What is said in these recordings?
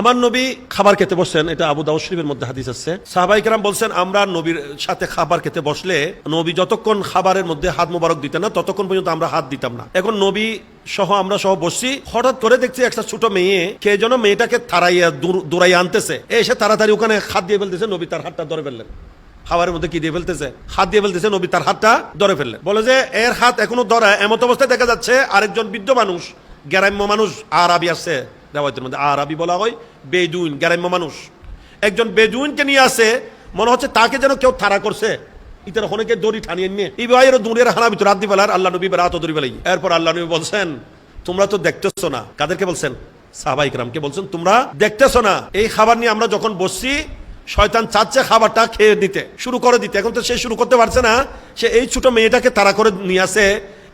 আমার নবী খাবার খেতে বসছেন, এটা আবু দাউদ শরীফের মধ্যে হাদিস আছে। সাহাবাই কেরাম বলছেন, আমরা নবীর সাথে খাবার খেতে বসলে নবী যতক্ষণ খাবারের মধ্যে হাত মোবারক দিতেন না, ততক্ষণ পর্যন্ত আমরা হাত দিতাম না। এখন নবী সহ আমরা সহ বসছি, হঠাৎ করে দেখছি একটা ছোট মেয়ে, কে যেন মেয়েটাকে তারাইয়া দূর- দূরাইয়া আনতেছে। এসে তাড়াতাড়ি ওখানে হাত দিয়ে ফেলতেছে, নবী তার হাতটা ধরে ফেললেন। খাবারের মধ্যে কি দিয়ে ফেলতেছে? হাত দিয়ে ফেলতেছে, নবী তার হাতটা ধরে ফেললেন। বলে যে, এর হাত এখনও ধরা, এমত অবস্থায় দেখা যাচ্ছে, আরেকজন বৃদ্ধ মানুষ, গ্রাম্য মানুষ, আরবি আছে রেওয়ায়তের মধ্যে আরবি বলা হয় বেদুইন, গ্রাম্য মানুষ। একজন বেদুইনকে নিয়ে আসে, মনে হচ্ছে তাকে যেন কেউ থারা করছে। ইতার অনেকে দড়ি ঠানিয়ে নিয়ে, এই ভাই দূরের হানা ভিতর রাত দিবেলার আল্লাহ নবী রাত দড়ি বেলাই এরপর আল্লাহ নবী বলছেন, তোমরা তো দেখতেছো না। কাদেরকে বলছেন? সাহাবাই রামকে বলছেন, তোমরা দেখতেছো না। এই খাবার নিয়ে আমরা যখন বসছি, শয়তান চাচ্ছে খাবারটা খেয়ে দিতে, শুরু করে দিতে। এখন তো সে শুরু করতে পারছে না। সে এই ছোট মেয়েটাকে তাড়া করে নিয়ে আসে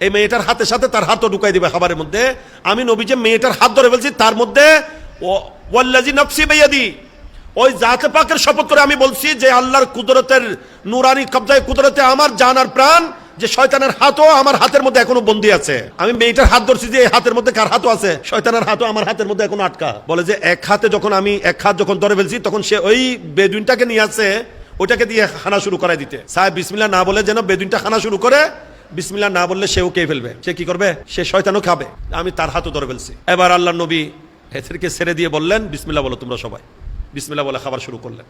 এই মেয়েটার হাতের সাথে তার হাতও ঢুকাই দিবে খাবারের মধ্যে। আমি নবী যে মেয়েটার হাত ধরে ফেলছি তার মধ্যে ওই জাতে পাকের শপথ করে আমি বলছি যে আল্লাহর কুদরতের নুরানি কবজায় কুদরতে আমার জানার প্রাণ, যে শয়তানের হাতও আমার হাতের মধ্যে এখনও বন্দি আছে। আমি মেয়েটার হাত ধরছি যে এই হাতের মধ্যে কার হাতও আছে? শয়তানের হাতও আমার হাতের মধ্যে এখনও আটকা। বলে যে এক হাতে যখন আমি, এক হাত যখন ধরে ফেলছি, তখন সে ওই বেদুইনটাকে নিয়ে আসে ওইটাকে দিয়ে খানা শুরু করাই দিতে। সাহেব বিসমিল্লা না বলে যেন বেদুইনটা খানা শুরু করে বিসমিল্লা না বললে সেও কে ফেলবে। সে কি করবে? সে শয়তানও খাবে। আমি তার হাতও ধরে ফেলছি। এবার আল্লাহ নবী হেসেরকে ছেড়ে দিয়ে বললেন বিসমিল্লা বলো তোমরা সবাই। বিসমিল্লা বলে খাবার শুরু করলেন।